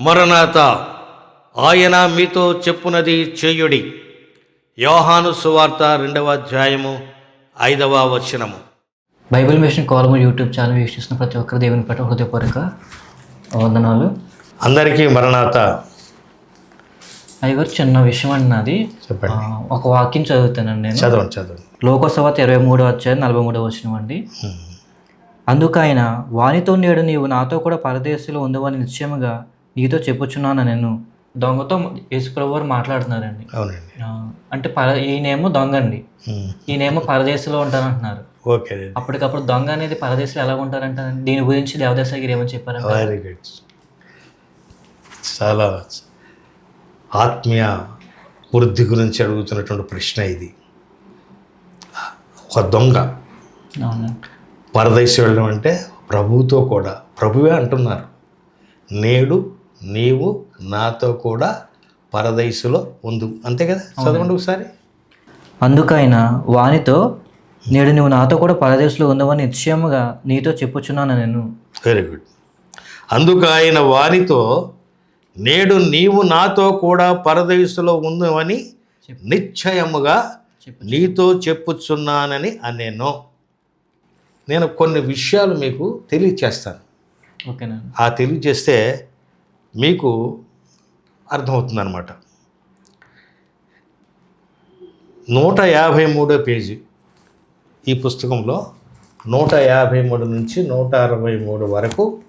మరణాత ఆయన మీతో చెప్పునది చేయుడి. యోహాను సువార్త రెండవ అధ్యాయము ఐదవ వచనము. బైబిల్ మిషన్ కాలము యూట్యూబ్ ఛానల్ వీక్షిస్తున్న ప్రతి ఒక్కరు దేవుని పట్ల హృదయపూర్వక వందనాలు. అందరికీ మరణాత. అయ్యగారు చిన్న విషయం అన్నది ఆ, ఒక వాక్యం చదువుతానండి నేను. చదవండి చదవండి. లోకసభ ఇరవై మూడో వచ్చాయి నలభై మూడో వచ్చిన అండి. అందుకు ఆయన వానితో నేడు నీవు నాతో కూడా పరదేశంలో ఉండవని నిశ్చయముగా నీతో చెప్పుచున్నాను నేను. దొంగతో యేసుప్రభు వారు మాట్లాడుతున్నారండి. అవునండి. అంటే పర ఈయనేమో దొంగ అండి. ఈయనేమో పరదేశంలో ఉంటానంటున్నారు. ఓకే అప్పటికప్పుడు దొంగ అనేది పరదేశంలో ఎలా ఉంటారంటే దీని గురించి దేవదాస గారు ఏమని చెప్పారంటే వెరీ గుడ్. చాలా ఆత్మీయ వృద్ధి గురించి అడుగుతున్నటువంటి ప్రశ్న ఇది. ఒక దొంగ పరదేశం వెళ్ళడం అంటే ప్రభువుతో కూడా ప్రభువే అంటున్నారు. నేడు నీవు నాతో కూడా పరదేశంలో ఉండు. అంతే కదా? చదవండి ఒకసారి. అందుకైన వానితో నేడు నువ్వు నాతో కూడా పరదేశంలో ఉండవని నిశ్చయముగా నీతో చెప్పుచున్నాను నేను. వెరీ గుడ్ అందుకు ఆయన వారితో నేడు నీవు నాతో కూడా పరదేశంలో ఉందని నిశ్చయముగా. నీతో చెప్పుచున్నానని అనేను. నేను కొన్ని విషయాలు మీకు తెలియచేస్తాను. ఓకేనండి ఆ తెలియజేస్తే మీకు అర్థమవుతుందన్నమాట. నూట యాభై మూడో పేజీ ఈ పుస్తకంలో నూట యాభై మూడు నుంచి నూట అరవై మూడు వరకు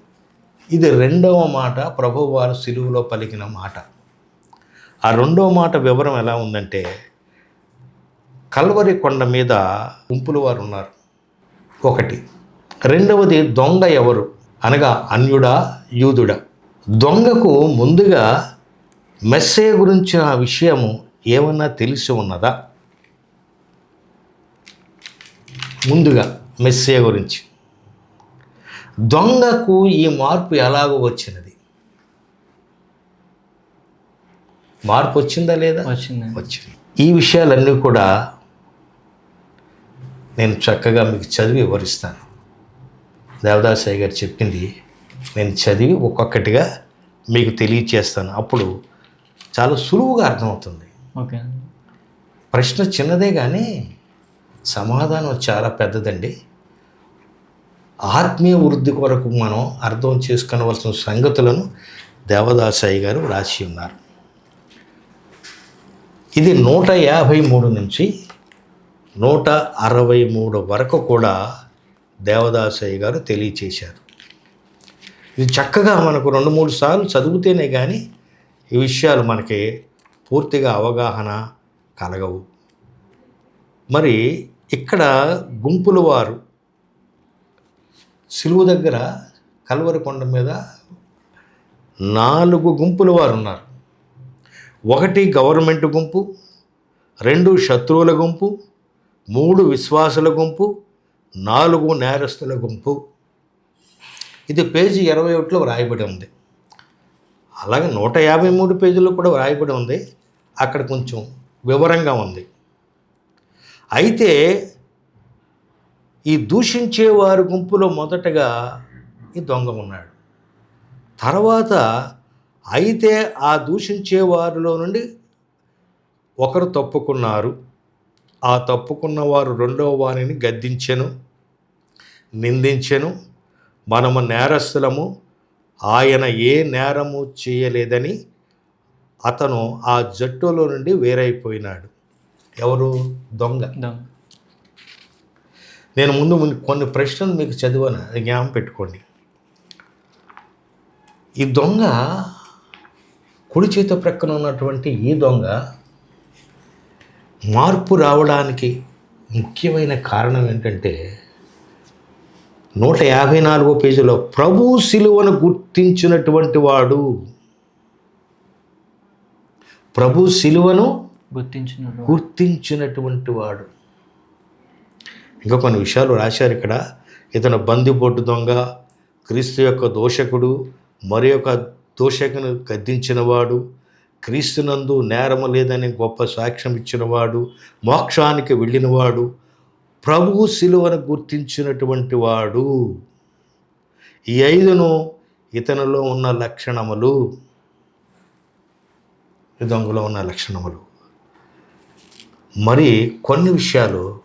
ఇది రెండవ మాట ప్రభువారు సిలువులో పలికిన మాట. ఆ రెండవ మాట వివరం ఎలా ఉందంటే కల్వరి కొండ మీద గుంపులు వారు ఉన్నారు. ఒకటి. రెండవది దొంగ ఎవరు? అనగా అన్యుడా యూదుడా? దొంగకు ముందుగా మెస్సే గురించిన విషయము ఏమన్నా తెలిసి ఉన్నదా? ముందుగా మెస్సే గురించి. దొంగకు ఈ మార్పు ఎలాగో వచ్చినది? మార్పు వచ్చిందా లేదా? వచ్చిందండి వచ్చింది. ఈ విషయాలన్నీ కూడా నేను చక్కగా మీకు చదివి వివరిస్తాను. దేవదాసయ్య గారు చెప్పింది నేను చదివి ఒక్కొక్కటిగా మీకు తెలియచేస్తాను. అప్పుడు చాలా సులువుగా అర్థమవుతుంది. ఓకేనండి ప్రశ్న చిన్నదే కానీ సమాధానం చాలా పెద్దదండి. ఆత్మీయ వృద్ధి కొరకు మనం అర్థం చేసుకునవలసిన సంగతులను దేవదాసాయి గారు రాసి ఉన్నారు. ఇది నూట యాభై మూడు నుంచి నూట అరవై మూడు వరకు కూడా దేవదాసయ్య గారు తెలియచేశారు. ఇది చక్కగా మనకు రెండు మూడు సార్లు చదివితేనే కానీ ఈ విషయాలు మనకి పూర్తిగా అవగాహన కలగవు. మరి ఇక్కడ గుంపుల వారు సిలువు దగ్గర కల్వరి కొండ మీద నాలుగు గుంపుల వారు ఉన్నారు. ఒకటి గవర్నమెంట్ గుంపు రెండు శత్రువుల గుంపు మూడు విశ్వాసుల గుంపు నాలుగు నేరస్తుల గుంపు. ఇది పేజీ ఇరవై ఒకటిలో వ్రాయబడి ఉంది. అలాగే నూట యాభై మూడు పేజీలో కూడా వ్రాయబడి ఉంది. అక్కడ కొంచెం వివరంగా ఉంది. అయితే ఈ దూషించేవారు గుంపులో మొదటగా ఈ దొంగ ఉన్నాడు. తర్వాత అయితే ఆ దూషించేవారిలో నుండి ఒకరు తప్పుకున్నారు. ఆ తప్పుకున్న వారు రెండవ వారిని గద్దించెను నిందించెను మనము నేరస్తులము. ఆయన ఏ నేరము చేయలేదని అతను ఆ జట్టులో నుండి వేరైపోయినాడు. ఎవరు? దొంగ. నేను ముందు ముందు కొన్ని ప్రశ్నలు మీకు చదివాను. జ్ఞాపం పెట్టుకోండి. ఈ దొంగ కుడి చేత ప్రక్కన ఉన్నటువంటి ఈ దొంగ మార్పు రావడానికి ముఖ్యమైన కారణం ఏంటంటే నూట యాభై నాలుగో పేజీలో ప్రభు శిలువను గుర్తించినటువంటి వాడు. ప్రభు శిలువను గుర్తించిన గుర్తించినటువంటి వాడు. ఇంకా కొన్ని విషయాలు రాశారు ఇక్కడ. ఇతను బందిపోటు దొంగ క్రీస్తు యొక్క దోషకుడు మరి యొక్క దోషకును గద్దించినవాడు క్రీస్తునందు నేరము లేదని గొప్ప సాక్ష్యం ఇచ్చినవాడు మోక్షానికి వెళ్ళినవాడు ప్రభువు శిలువను గుర్తించినటువంటి వాడు. ఈ ఐదును ఇతనిలో ఉన్న లక్షణములు. దొంగలో ఉన్న లక్షణములు. మరి కొన్ని విషయాలు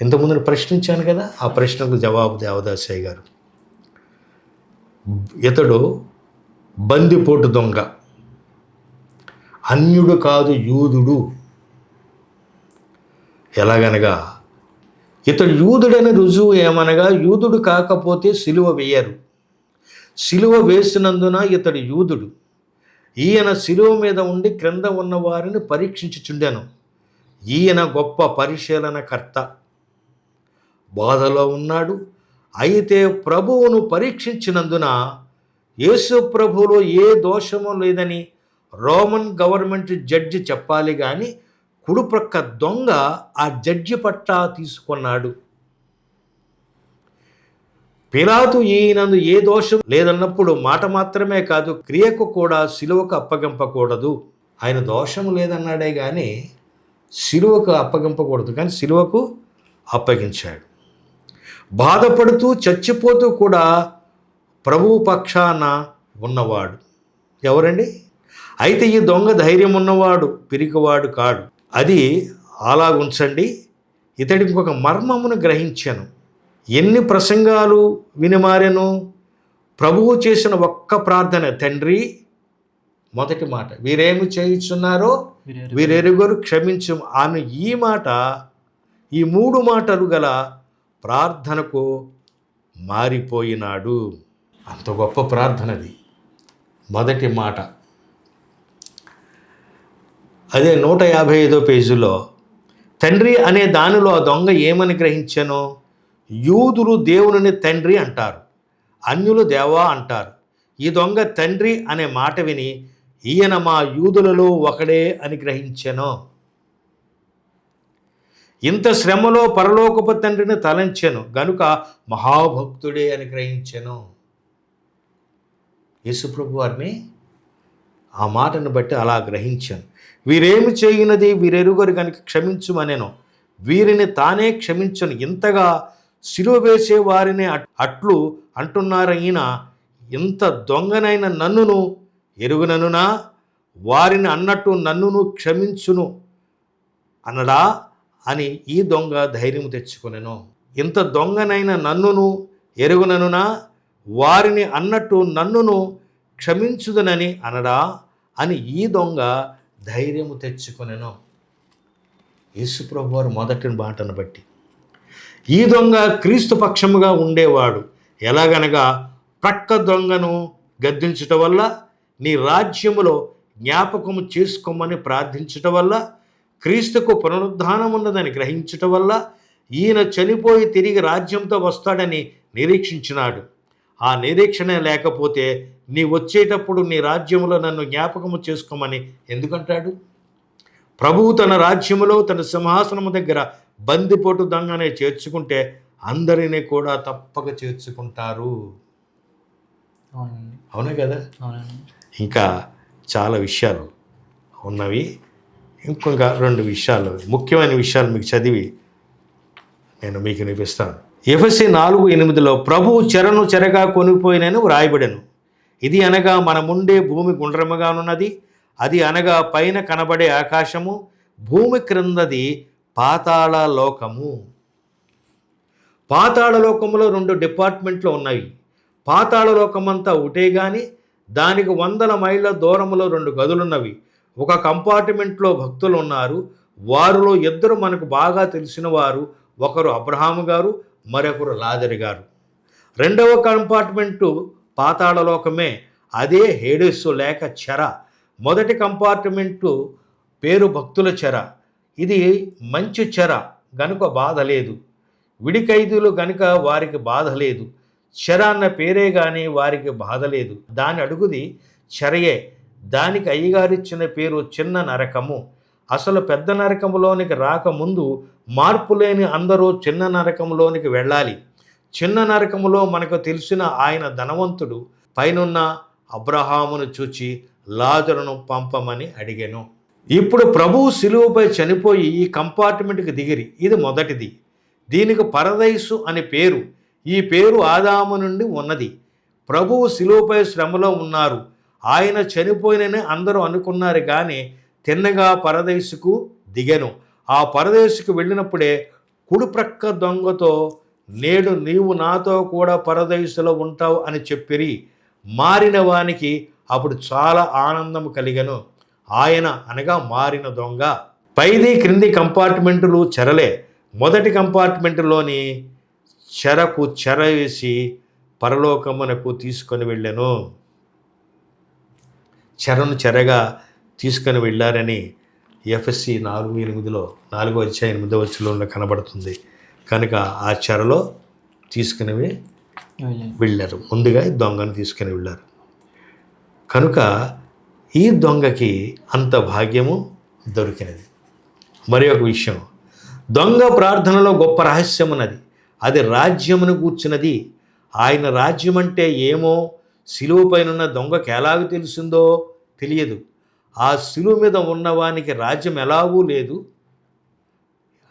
ఇంతకుముందు ప్రశ్నించాను కదా ఆ ప్రశ్నకు జవాబు దేవదాసయ్య గారు. ఇతడు బందిపోటు దొంగ. అన్యుడు కాదు యూదుడు. ఎలాగనగా ఇతడు యూదుడని రుజువు ఏమనగా యూదుడు కాకపోతే సిలువ వేయరు. సిలువ వేసినందున ఇతడు యూదుడు. ఈయన సిలువ మీద ఉండి క్రింద ఉన్న వారిని పరీక్షించుచుండెను. ఈయన గొప్ప పరిశీలనకర్త బాధలో ఉన్నాడు. అయితే ప్రభువును పరీక్షించినందున యేసు ప్రభువులో ఏ దోషము లేదని రోమన్ గవర్నమెంట్ జడ్జి చెప్పాలి కానీ కుడుప్రక్క దొంగ ఆ జడ్జి పట్టా తీసుకున్నాడు. పిలాతు ఈయనందు ఏ దోషం లేదన్నప్పుడు మాట మాత్రమే కాదు క్రియకు కూడా సిలువకు అప్పగింపకూడదు. ఆయన దోషం లేదన్నాడే కానీ సిలువకు అప్పగింపకూడదు. కానీ సిలువకు అప్పగించాడు. బాధపడుతూ చచ్చిపోతూ కూడా ప్రభువు పక్షాన ఉన్నవాడు. ఎవరండి? అయితే ఈ దొంగ ధైర్యం ఉన్నవాడు పిరికివాడు కాడు. అది అలాగుంచండి ఇతడి ఇంకొక మర్మమును గ్రహించాను. ఎన్ని ప్రసంగాలు వినిమారెను? ప్రభువు చేసిన ఒక్క ప్రార్థన తండ్రి మొదటి మాట వీరేమి చేయుచున్నారో వీరెరు- వీరెరుగురు క్షమించు ఆమె ఈ మాట ఈ మూడు మాటలు గల ప్రార్థనకు మారిపోయినాడు. అంత గొప్ప ప్రార్థనది. మొదటి మాట. అదే నూట యాభై ఐదో పేజీలో తండ్రి అనే దానిలో ఆ దొంగ ఏమని గ్రహించానో? యూదులు దేవుని తండ్రి అంటారు అన్యులు దేవా అంటారు. ఈ దొంగ తండ్రి అనే మాట విని ఈయన మా యూదులలో ఒకడే అని గ్రహించెను. ఇంత శ్రమలో పరలోకపు తండ్రిని తలంచెను గనుక మహాభక్తుడే అని గ్రహించెను. యేసుప్రభు వారిని ఆ మాటను బట్టి అలా గ్రహించాను. వీరేమి చేయినది వీరెరుగరు కనుక క్షమించుమనేను. వీరిని తానే క్షమించను. ఇంతగా సిలువ వేసే వారిని అట్- అట్లు అంటున్నారైనా ఇంత దొంగనైన నన్నును ఎరుగుననునా? వారిని అన్నట్టు నన్నును క్షమించును అనడా? అని ఈ దొంగ ధైర్యం తెచ్చుకునేను. ఇంత దొంగనైన నన్నును ఎరుగుననునా? వారిని అన్నట్టు నన్నును క్షమించుదనని అనడా? అని ఈ దొంగ ధైర్యము తెచ్చుకొనెను. యేసుప్రభు వారు మొదటి మాటను బట్టి. ఈ దొంగ క్రీస్తు పక్షముగా ఉండేవాడు. ఎలాగనగా ప్రక్క దొంగను గద్దించుట వల్ల నీ రాజ్యములో జ్ఞాపకము చేసుకోమని ప్రార్థించుట వల్ల క్రీస్తుకు పునరుద్ధానం ఉన్నదని గ్రహించటం వల్ల ఈయన చనిపోయి తిరిగి రాజ్యంతో వస్తాడని నిరీక్షించినాడు. ఆ నిరీక్షణ లేకపోతే నీ వచ్చేటప్పుడు నీ రాజ్యములో నన్ను జ్ఞాపకము చేసుకోమని ఎందుకంటాడు? ప్రభువు తన రాజ్యములో తన సింహాసనము దగ్గర బందిపోటు దొంగనే చేర్చుకుంటే అందరినీ కూడా తప్పక చేర్చుకుంటారు. అవునే కదా? ఇంకా చాలా విషయాలు ఉన్నవి. ఇంకొక రెండు విషయాలు ముఖ్యమైన విషయాలు మీకు చదివి నేను మీకు వినిపిస్తాను. ఎఫ్ఎస్సి నాలుగు ఎనిమిదిలో ప్రభువు చెరను చెరగా కొనిపోయినని వ్రాయబడెను. ఇది అనగా మనముండే భూమి గుండ్రముగానున్నది అది అనగా పైన కనబడే ఆకాశము భూమి క్రిందది పాతాళ లోకము. పాతాళ లోకములో రెండు డిపార్ట్మెంట్లు ఉన్నాయి. పాతాళ లోకమంతా ఒకటే కానీ దానికి వందల మైళ్ళ దూరంలో రెండు గదులున్నవి. ఒక కంపార్ట్మెంట్లో భక్తులు ఉన్నారు వారిలో ఇద్దరు మనకు బాగా తెలిసిన వారు ఒకరు అబ్రహాము గారు మరొకరు లాదరి గారు. రెండవ కంపార్ట్మెంటు పాతాళలోకమే అదే హేడేస్సు లేక చెర. మొదటి కంపార్ట్మెంటు పేరు భక్తుల చెర. ఇది మంచి చెర గనుక బాధ లేదు. విడి ఖైదీలు గనుక వారికి బాధ లేదు. చెర అన్న పేరే కానీ వారికి బాధ లేదు. దాని అడుగుది చెరయే. దానికి అయ్యగారిచ్చిన పేరు చిన్న నరకము. అసలు పెద్ద నరకంలోనికి రాకముందు మార్పు లేని అందరూ చిన్న నరకంలోనికి వెళ్ళాలి. చిన్న నరకములో మనకు తెలిసిన ఆయన ధనవంతుడు పైనున్న అబ్రహామును చూచి లాజరును పంపమని అడిగాను. ఇప్పుడు ప్రభువు సిలువపై చనిపోయి ఈ కంపార్ట్మెంట్కి దిగిరి. ఇది మొదటిది. దీనికి పరదైసు అనే పేరు. ఈ పేరు ఆదాము నుండి ఉన్నది. ప్రభువు సిలువపై శ్రమలో ఉన్నారు. ఆయన చనిపోయినని అందరూ అనుకున్నారు కానీ తిన్నగా పరదేశుకు దిగను. ఆ పరదేశుకు వెళ్ళినప్పుడే కుడిప్రక్క దొంగతో నేడు నీవు నాతో కూడా పరదేశులో ఉంటావు అని చెప్పిరి. మారిన వానికి అప్పుడు చాలా ఆనందం కలిగను. ఆయన అనగా మారిన దొంగ. పైది క్రింది కంపార్ట్మెంటులు చెరలే. మొదటి కంపార్ట్మెంటులోని చెరకు చెర వేసి పరలోకమునకు తీసుకొని వెళ్ళాను. చెరను చెరగా తీసుకొని వెళ్ళారని ఎఫ్ఎస్సి నాలుగు ఎనిమిదిలో నాలుగో అధ్యాయ ఎనిమిదో వచ్చులో కనబడుతుంది. కనుక ఆ చెరలో తీసుకుని. వెళ్ళారు. ముందుగా ఈ దొంగను తీసుకుని వెళ్ళారు. కనుక ఈ దొంగకి అంత భాగ్యము దొరికినది. మరి ఒక విషయం. దొంగ ప్రార్థనలో గొప్ప రహస్యం ఉన్నది అది రాజ్యమును కూర్చున్నది. ఆయన రాజ్యం అంటే ఏమో శిలువ పైన ఉన్న దొంగకి ఎలాగ తెలిసిందో తెలియదు. ఆ శిలువ మీద ఉన్నవానికి రాజ్యం ఎలాగూ లేదు.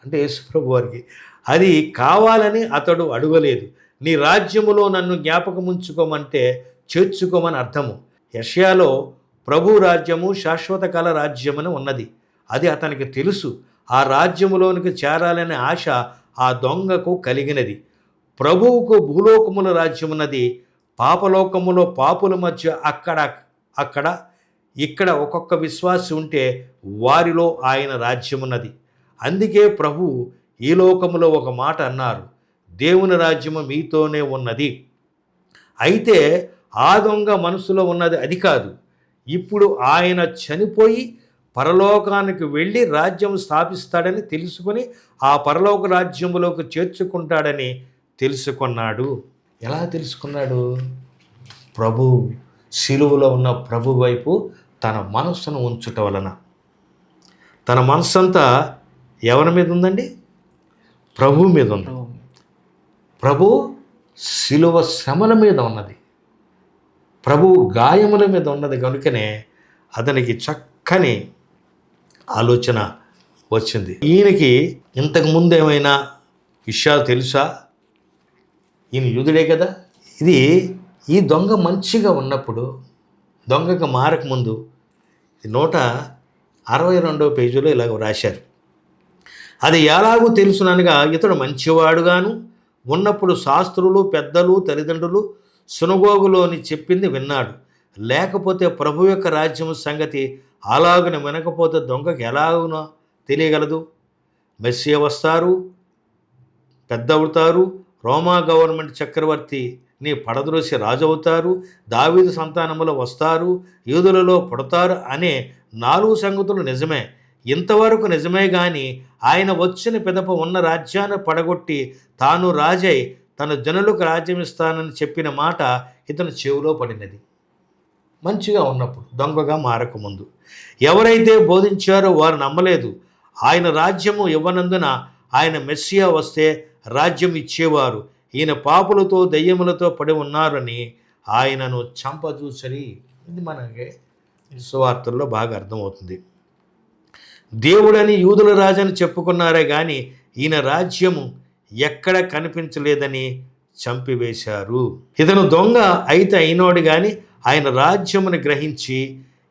అంటే యేసుప్రభు వారికి. అది కావాలని అతడు అడగలేదు. నీ రాజ్యములో నన్ను జ్ఞాపకం ఉంచుకోమంటే చేర్చుకోమని అర్థము. యషయాలో ప్రభు రాజ్యము శాశ్వత కాల రాజ్యమని ఉన్నది. అది అతనికి తెలుసు. ఆ రాజ్యములోనికి చేరాలనే ఆశ ఆ దొంగకు కలిగినది. ప్రభువుకు భూలోకముల రాజ్యమున్నది. పాపలోకములో పాపుల మధ్య అక్కడ అక్కడ ఇక్కడ ఒక్కొక్క విశ్వాసి ఉంటే వారిలో ఆయన రాజ్యమున్నది. అందుకే ప్రభు ఈ లోకములో ఒక మాట అన్నారు దేవుని రాజ్యము మీతోనే ఉన్నది. అయితే ఆ దొంగ మనసులో ఉన్నది అది కాదు. ఇప్పుడు ఆయన చనిపోయి పరలోకానికి వెళ్ళి రాజ్యం స్థాపిస్తాడని తెలుసుకొని ఆ పరలోక రాజ్యములోకి చేర్చుకుంటాడని తెలుసుకున్నాడు. ఎలా తెలుసుకున్నాడు? ప్రభు శిలువలో ఉన్న ప్రభు వైపు తన మనస్సును ఉంచుట వలన. తన మనస్సంతా ఎవరి మీద ఉందండి? ప్రభు మీద ఉంది. ప్రభు. శిలువ శ్రమల మీద ఉన్నది. ప్రభు గాయముల మీద ఉన్నది కనుకనే అతనికి చక్కని ఆలోచన వచ్చింది. ఈయనకి ఇంతకు ముందు ఏమైనా విషయాలు తెలుసా? ఈయన యుధుడే కదా? ఇది ఈ దొంగ మంచిగా ఉన్నప్పుడు దొంగకు మారకముందు నూట అరవై రెండవ పేజీలో ఇలాగ రాశారు అది ఎలాగూ తెలుసుననగా ఇతడు మంచివాడుగాను ఉన్నప్పుడు శాస్త్రులు పెద్దలు తల్లిదండ్రులు సునగోగులోని చెప్పింది విన్నాడు. లేకపోతే ప్రభు యొక్క రాజ్యం సంగతి అలాగన వినకపోతే దొంగకి ఎలాగునో తెలియగలదు. మెస్సియ వస్తారు పెద్ద అవుతారు రోమా గవర్నమెంట్ చక్రవర్తి నీ పడద్రోసి రాజు అవుతారు దావీదు సంతానములో వస్తారు యూదులలో పుడతారు అనే నాలుగు సంగతులు నిజమే. ఇంతవరకు నిజమే కానీ ఆయన వచ్చిన పిదప ఉన్న రాజ్యాన్ని పడగొట్టి తాను రాజై తన జనులకు రాజ్యం ఇస్తానని చెప్పిన మాట ఇతను చెవిలో పడినది. మంచిగా ఉన్నప్పుడు దొంగగా మారకముందు. ఎవరైతే బోధించారో వారు నమ్మలేదు. ఆయన రాజ్యము ఇవ్వనందున ఆయన మెస్సియా వస్తే రాజ్యం ఇచ్చేవారు. ఈయన పాపులతో దయ్యములతో పడి ఉన్నారని ఆయనను చంపజూసరి. ఇది మనకి సువార్తల్లో బాగా అర్థమవుతుంది. దేవుడని యూదుల రాజని చెప్పుకున్నారే కానీ ఈయన రాజ్యము ఎక్కడ కనిపించలేదని చంపివేశారు. ఇతను దొంగ అయితే అయినోడు కానీ ఆయన రాజ్యమును గ్రహించి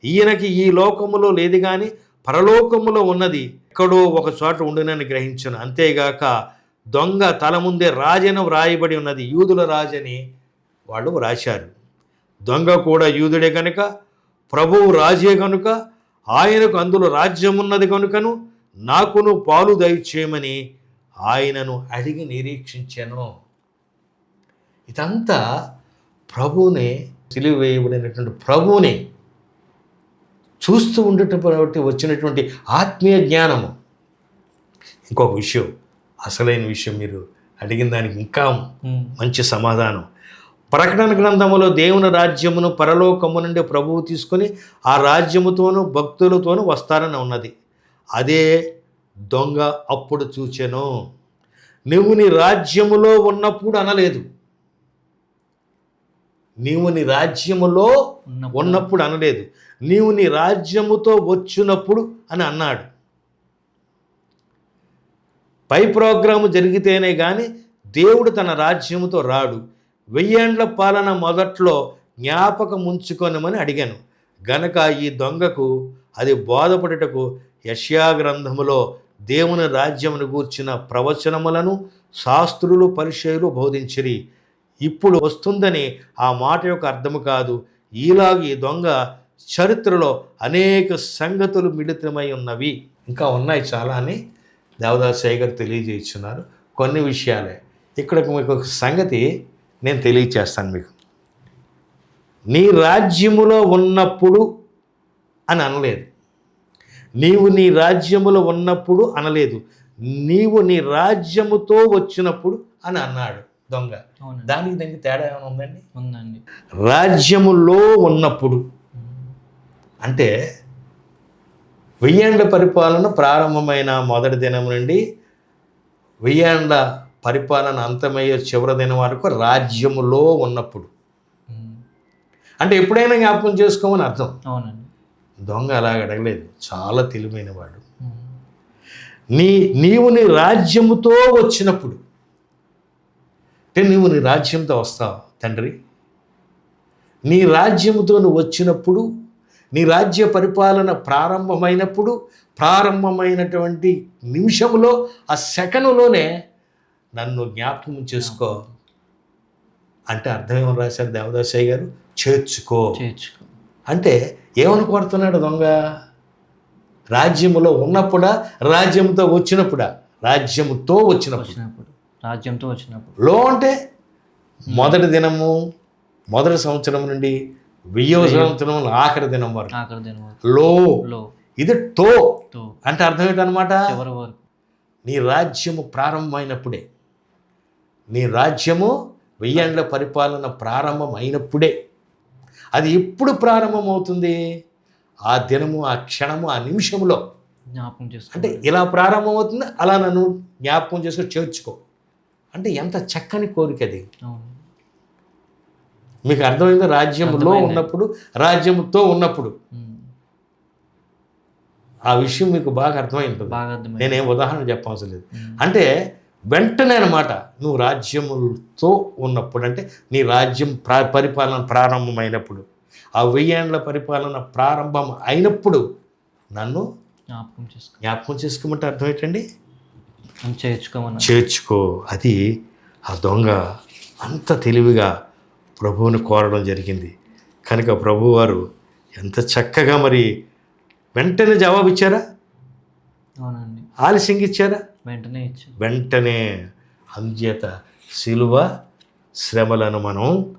ఈయనకి ఈ లోకములో లేదు కానీ పరలోకములో ఉన్నది ఎక్కడో ఒక చోట ఉండునని గ్రహించను. అంతేగాక దొంగ తల ముందే రాజను వ్రాయబడి ఉన్నది యూదుల రాజని వాళ్ళు వ్రాశారు. దొంగ కూడా యూదుడే కనుక ప్రభువు రాజే కనుక ఆయనకు అందులో రాజ్యం ఉన్నది కనుకను నాకును పాలు దయచేయమని ఆయనను అడిగి నిరీక్షించాను. ఇదంతా ప్రభువునే సిలువ వేయబడినటువంటి ప్రభువుని చూస్తూ ఉండేటటువంటి వచ్చినటువంటి ఆత్మీయ జ్ఞానము. ఇంకొక విషయం అసలైన విషయం మీరు అడిగిన దానికి ఇంకా. మంచి సమాధానం. ప్రకటన గ్రంథములో దేవుని రాజ్యమును పరలోకము నుండి ప్రభువు తీసుకొని ఆ రాజ్యముతోనూ భక్తులతోనూ వస్తారని ఉన్నది. అదే దొంగ అప్పుడు చూచెను. నువ్వు నీ రాజ్యములో ఉన్నప్పుడు అనలేదు. నీవు నీ రాజ్యములో ఉన్నప్పుడు. అనలేదు. నీవు నీ రాజ్యముతో వచ్చినప్పుడు అని అన్నాడు. పై ప్రోగ్రాము జరిగితేనే కానీ దేవుడు తన రాజ్యముతో రాడు. వెయ్యేండ్ల పాలన మొదట్లో జ్ఞాపకం ఉంచుకొనమని అడిగాను. గనక ఈ దొంగకు అది బోధపడుటకు యష్యా గ్రంథములో దేవుని రాజ్యమును గూర్చిన ప్రవచనములను శాస్త్రులు పరిచయులు బోధించిరి. ఇప్పుడు వస్తుందని ఆ మాట యొక్క అర్థము కాదు. ఈలాగ ఈ దొంగ చరిత్రలో అనేక సంగతులు మిళితమై ఉన్నవి. ఇంకా ఉన్నాయి చాలా అని దేవదాస్ గారు తెలియజేస్తున్నారు. కొన్ని విషయాలే. ఇక్కడ మీకు ఒక సంగతి నేను తెలియచేస్తాను మీకు. నీ రాజ్యములో ఉన్నప్పుడు అని అనలేదు. నీవు నీ రాజ్యములో ఉన్నప్పుడు అనలేదు. నీవు నీ రాజ్యముతో వచ్చినప్పుడు అని అన్నాడు దొంగ. దానికి దానికి తేడా ఏమైనా ఉందండి? ఉందండి. రాజ్యములో ఉన్నప్పుడు అంటే వెయ్యేండ్ల పరిపాలన ప్రారంభమైన మొదటి దినం నుండి వెయ్యేండ్ల పరిపాలన అంతమయ్యే చివరి దినం వరకు రాజ్యములో ఉన్నప్పుడు. అంటే ఎప్పుడైనా జ్ఞాపకం చేసుకోమని అర్థం. అవునండి. దొంగ అలా అడగలేదు. చాలా తెలివైన వాడు. నీ నీవు నీ రాజ్యముతో వచ్చినప్పుడు. అంటే నీవు నీ రాజ్యంతో వస్తావు తండ్రి? నీ రాజ్యముతో నువ్వు వచ్చినప్పుడు నీ రాజ్య పరిపాలన ప్రారంభమైనప్పుడు ప్రారంభమైనటువంటి నిమిషంలో ఆ సెకనులోనే నన్ను జ్ఞాపకం చేసుకో అంటే అర్థం ఏమని రాశారు దేవదాసయ్య గారు? చేర్చుకో. చేర్చుకో. అంటే ఏమని కోరుతున్నాడు దొంగ? రాజ్యములో ఉన్నప్పుడా? రాజ్యంతో వచ్చినప్పుడా? రాజ్యముతో వచ్చినప్పుడు. రాజ్యంతో వచ్చినప్పుడు. లో అంటే మొదటి దినము మొదటి సంవత్సరం నుండి వెయ్యవ సంవత్సరం ఆఖరి దినం వరకు. ఆఖరి దినం లో. లో. ఇది తో. అంటే అర్థం ఏంటనమాట చివరి వరకు. నీ రాజ్యము ప్రారంభమైనప్పుడే నీ రాజ్యము వెయ్యేండ్ల పరిపాలన ప్రారంభం అయినప్పుడే. అది ఎప్పుడు ప్రారంభమవుతుంది? ఆ దినము ఆ క్షణము ఆ నిమిషంలో జ్ఞాపకం చేసుకో. అంటే ఇలా ప్రారంభమవుతుంది అలా నన్ను జ్ఞాపకం చేసుకొని చేర్చుకో. అంటే ఎంత చక్కని కోరిక అది. మీకు అర్థమైంది? రాజ్యములో అర్థమైంది. ఉన్నప్పుడు రాజ్యముతో ఉన్నప్పుడు. ఆ విషయం మీకు బాగా అర్థమైంటుంది. అర్థమైంది. నేనేం ఉదాహరణ చెప్పవలసిన లేదు. అంటే వెంటనే అనమాట నువ్వు రాజ్యములతో ఉన్నప్పుడు అంటే నీ రాజ్యం ప్రా పరిపాలన ప్రారంభమైనప్పుడు ఆ వెయ్యేండ్ల పరిపాలన ప్రారంభం అయినప్పుడు నన్ను జ్ఞాపకం చేసుకో. జ్ఞాపకం చేసుకోమంటే అర్థం ఏంటండి అని చేర్చుకోమన్నా చేర్చుకో. అది ఆ దొంగ అంత తెలివిగా ప్రభువుని కోరడం జరిగింది. కనుక ప్రభువారు ఎంత చక్కగా మరి వెంటనే జవాబు ఇచ్చారా అవునండి. ఆలస్యంగా ఇచ్చారా? వెంటనే ఇచ్చాను వెంటనే అంచేత శిలువ శ్రమలను మనం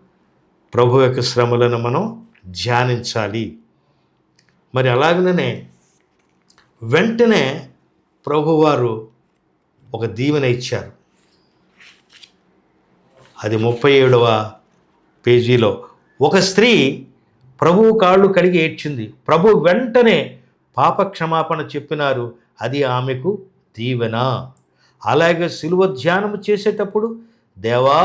ప్రభు యొక్క శ్రమలను మనం ధ్యానించాలి. మరి అలాగనే వెంటనే ప్రభువారు ఒక దీవెన ఇచ్చారు. అది ముప్పై ఏడవ పేజీలో. ఒక స్త్రీ ప్రభువు కాళ్ళు కడిగి ఏడ్చింది. ప్రభు వెంటనే పాప క్షమాపణ చెప్పినారు. అది ఆమెకు దీవెన. అలాగే సిలువ ధ్యానం చేసేటప్పుడు దేవా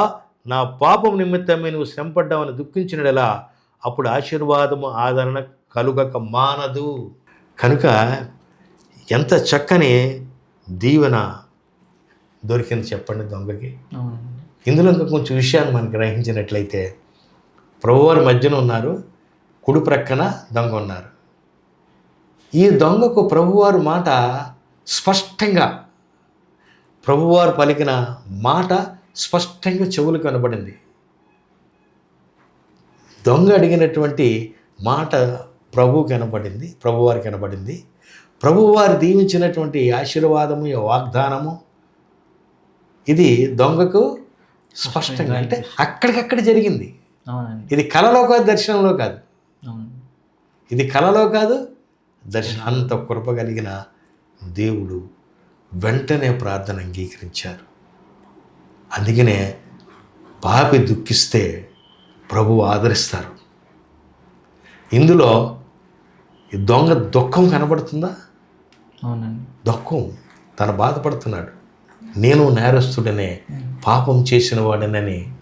నా పాపం నిమిత్తమే నువ్వు శ్రమపడ్డావని దుఃఖించినడలా అప్పుడు ఆశీర్వాదము ఆదరణ కలుగక మానదు. కనుక ఎంత చక్కని దీవెన దొరికింది చెప్పండి దొంగకి. ఇందులో ఇంకా కొంచెం విషయాన్ని మనం గ్రహించినట్లయితే ప్రభువారి మధ్యన ఉన్నారు కుడి ప్రక్కన దొంగ ఉన్నారు. ఈ దొంగకు ప్రభువారు మాట స్పష్టంగా ప్రభువారు పలికిన మాట స్పష్టంగా చెవులు కనబడింది. దొంగ అడిగినటువంటి మాట ప్రభు కనబడింది ప్రభువారి కనబడింది. ప్రభువారు దీవించినటువంటి ఆశీర్వాదము వాగ్దానము ఇది దొంగకు స్పష్టంగా అంటే అక్కడికక్కడ జరిగింది. ఇది కలలో కాదు దర్శనంలో కాదు. ఇది కలలో కాదు దర్శనం అంత కృప కలిగిన దేవుడు వెంటనే ప్రార్థన అంగీకరించారు. అందుకనే పాపి దుఃఖిస్తే ప్రభు ఆదరిస్తారు. ఇందులో ఈ దొంగ దుఃఖం కనబడుతుందా? అవునండి. దుఃఖం. తను బాధపడుతున్నాడు నేను నేరస్తుడనే పాపం చేసిన వాడినని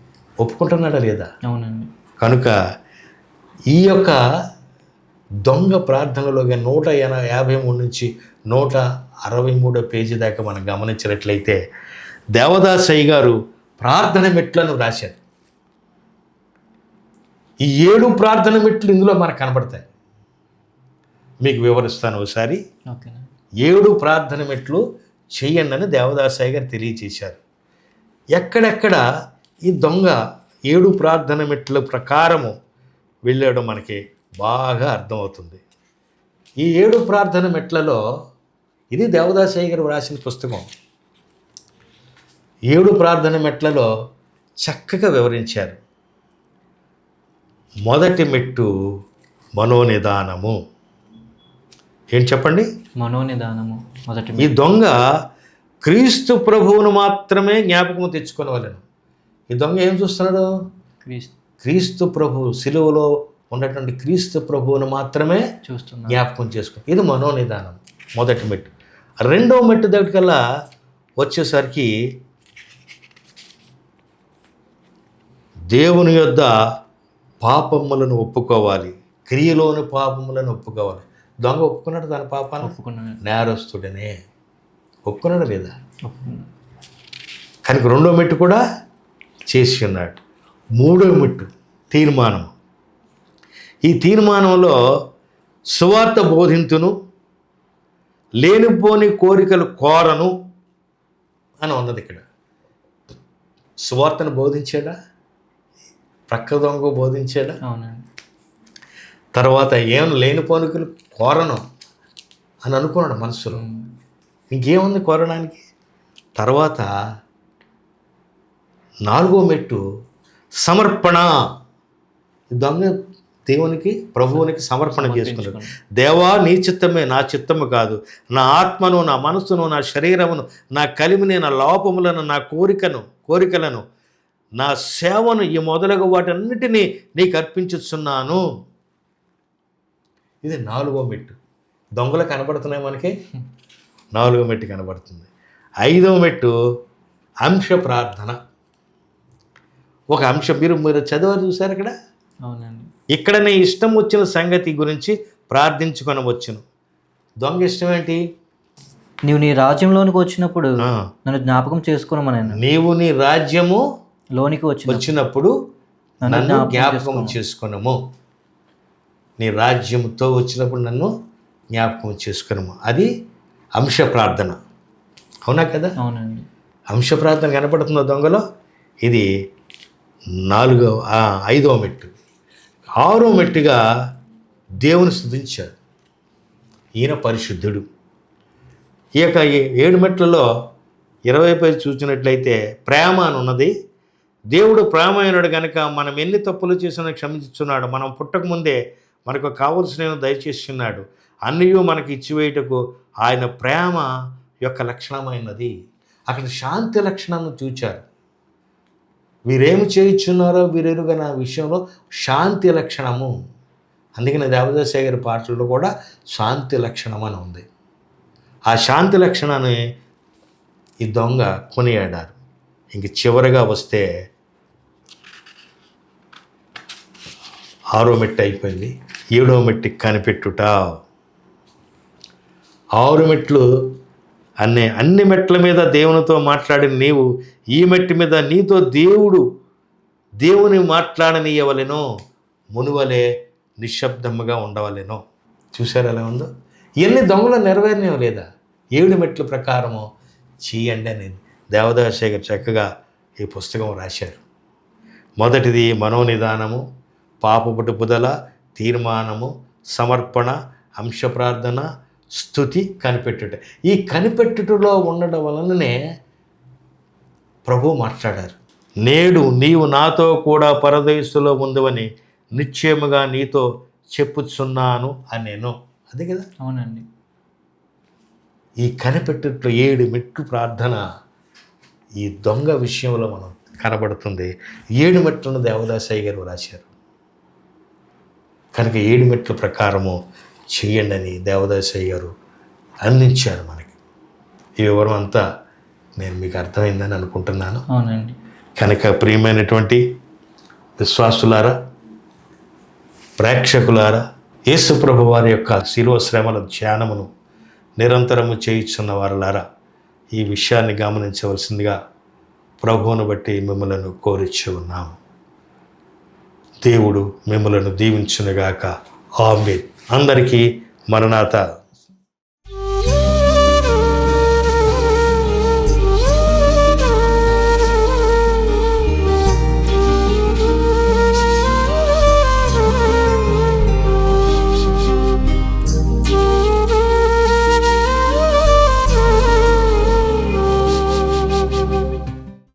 ఒప్పుకుంటున్నాడా లేదా? అవునండి. కనుక ఈ యొక్క దొంగ ప్రార్థనలోగా నూట ఎన- యాభై మూడు నుంచి నూట అరవై మూడో పేజీ దాకా మనం గమనించినట్లయితే దేవదాసయ్య గారు ప్రార్థన మెట్లను రాశారు. ఈ ఏడు ప్రార్థన మెట్లు ఇందులో మనకు కనబడతాయి. మీకు వివరిస్తాను ఒకసారి. ఏడు ప్రార్థన మెట్లు చెయ్యండి అని దేవదాసాయి గారు తెలియజేశారు. ఎక్కడెక్కడ ఈ దొంగ ఏడు ప్రార్థన మెట్ల ప్రకారము వెళ్ళాడో మనకి బాగా అర్థమవుతుంది. ఈ ఏడు ప్రార్థన మెట్లలో ఇది దేవదాసాయి గారు వ్రాసిన పుస్తకం. ఏడు ప్రార్థన మెట్లలో చక్కగా వివరించారు. మొదటి మెట్టు మనోనిదానము. ఏం చెప్పండి? మనోనిదానము మొదటి ఈ దొంగ క్రీస్తు ప్రభువును మాత్రమే జ్ఞాపకం తెచ్చుకోవాలను ఈ దొంగ ఏం చూస్తున్నాడు? క్రీస్తు. క్రీస్తు ప్రభు సిలువలో ఉన్నటువంటి క్రీస్తు ప్రభువును మాత్రమే చూస్తున్నా జ్ఞాపకం చేసుకో ఇది మనోనిదానం. మొదటి మెట్టు. రెండవ మెట్టు దగ్గరికల్లా వచ్చేసరికి దేవుని యొద్ద పాపములను ఒప్పుకోవాలి. క్రియలోని పాపములను ఒప్పుకోవాలి. దొంగ ఒప్పుకున్నాడు తన పాపాన్ని? ఒప్పుకున్నాను నేరస్తుడనే. ఒప్పుకున్నాడు లేదా? కనుక రెండో మెట్టు కూడా చేసి ఉన్నాడు. మూడో మెట్టు తీర్మానం ఈ తీర్మానంలో సువార్త బోధింతును లేనిపోని కోరికలు కోరను అని ఉన్నది ఇక్కడ. సువార్తను బోధించాడా? ప్రక్క దొంగ బోధించాడా? అవునండి. తర్వాత ఏం లేని పోలికలు కోరను అని అనుకున్నాడు మనసులో. ఇంకేముంది కోరడానికి? తర్వాత నాలుగో మెట్టు సమర్పణ. దొంగ దేవునికి ప్రభువునికి సమర్పణ చేసుకున్నాడు దేవా నీ చిత్తమే నా చిత్తము కాదు. నా ఆత్మను నా మనస్సును నా శరీరమును నా కలిమిని నా లోపములను నా కోరికను కోరికలను నా సేవను ఈ మొదలగు వాటన్నిటినీ నీకు అర్పించుచున్నాను. ఇది నాలుగో మెట్టు. దొంగలు కనబడుతున్నాయి మనకి? నాలుగో మెట్టు కనబడుతుంది. ఐదవ మెట్టు అంశ ప్రార్థన. ఒక అంశం. మీరు మీరు చదివారు చూసారు ఇక్కడ ఇక్కడ నీ ఇష్టం వచ్చిన సంగతి గురించి ప్రార్థించుకొని వచ్చును. దొంగ ఇష్టం ఏంటి? నీవు నీ రాజ్యంలోనికి వచ్చినప్పుడు నన్ను జ్ఞాపకం చేసుకోమని నీవు నీ రాజ్యము లోనికి వచ్చిన వచ్చినప్పుడు నన్ను జ్ఞాపకం. చేసుకున్నాము. నీ రాజ్యముతో వచ్చినప్పుడు నన్ను జ్ఞాపకం చేసుకున్నాము. అది అంశ ప్రార్థన. అవునా కదా? అవునండి. అంశ ప్రార్థన కనపడుతుందో దొంగలో? ఇది నాలుగో ఆ, ఐదవ మెట్టు. ఆరో మెట్టుగా దేవుని స్థుతించాడు. ఈయన పరిశుద్ధుడు. ఈ యొక్క ఏడు మెట్లలో ఇరవై పై చూసినట్లయితే ప్రేమ అని ఉన్నది. దేవుడు ప్రేమైనడు కనుక మనం ఎన్ని తప్పులు చేసినా క్షమించున్నాడు మనం పుట్టకముందే మనకు కావలసిన దయచేస్తున్నాడు. అన్నయూ మనకి ఇచ్చివేయటకు ఆయన ప్రేమ యొక్క లక్షణమైనది. అక్కడ శాంతి లక్షణాన్ని చూచారు. వీరేమి చేయించున్నారో వీరెరుగన విషయంలో శాంతి లక్షణము అందుకని దేవదాసయ్య పాటలు పాటల్లో కూడా శాంతి లక్షణం అని ఉంది. ఆ శాంతి లక్షణాన్ని ఈ దొంగ కొనియాడారు. ఇంక చివరిగా వస్తే ఆరో మెట్టు అయిపోయింది. ఏడో మెట్టుకి కనిపెట్టుట. ఆరు మెట్లు అనే అన్ని మెట్ల మీద దేవునితో మాట్లాడిన నీవు ఈ మెట్టి మీద నీతో దేవుడు దేవుని మాట్లాడనీయవలెనో మునువలే నిశ్శబ్దముగా ఉండవలెనో. చూసారు ఎలా ఉందో? ఎన్ని దొంగలు నెరవేరనేవి లేదా? ఏడు మెట్ల ప్రకారము చేయండి అని దేవదాశేఖర్ చక్కగా ఈ పుస్తకం రాశారు. మొదటిది మనోనిదానము పాపపుటి పుదల తీర్మానము సమర్పణ అంశ ప్రార్థన స్థుతి కనిపెట్టుట. ఈ కనిపెట్టుటలో ఉండడం వలననే ప్రభు మాట్లాడారు. నేడు నీవు నాతో కూడా పరదేశంలో ఉందవని నిశ్చయముగా నీతో చెప్పుచున్నాను అని నేను అదే కదా? అవునండి. ఈ కనిపెట్టుట్లో ఏడు మెట్లు ప్రార్థన ఈ దొంగ విషయంలో మనం కనబడుతుంది. ఏడు మెట్లను దేవదాసయ్య గారు రాశారు. కనుక ఏడు మెట్ల ప్రకారము చెయ్యండి అని దేవదాసయ్య గారు అందించారు మనకి. ఈ వివరం అంతా నేను మీకు అర్థమైందని అనుకుంటున్నాను. అవునండి. కనుక ప్రియమైనటువంటి విశ్వాసులారా ప్రేక్షకులారా యేసుప్రభు వారి యొక్క శిలువ శ్రమల ధ్యానమును నిరంతరము చేయించున్న వారులారా ఈ విషయాన్ని గమనించవలసిందిగా ప్రభువును బట్టి మిమ్మలను కోరిచ్చి ఉన్నాము. దేవుడు మిమ్మలను దీవించునుగాక. ఆమె అందరికీ మరణాత.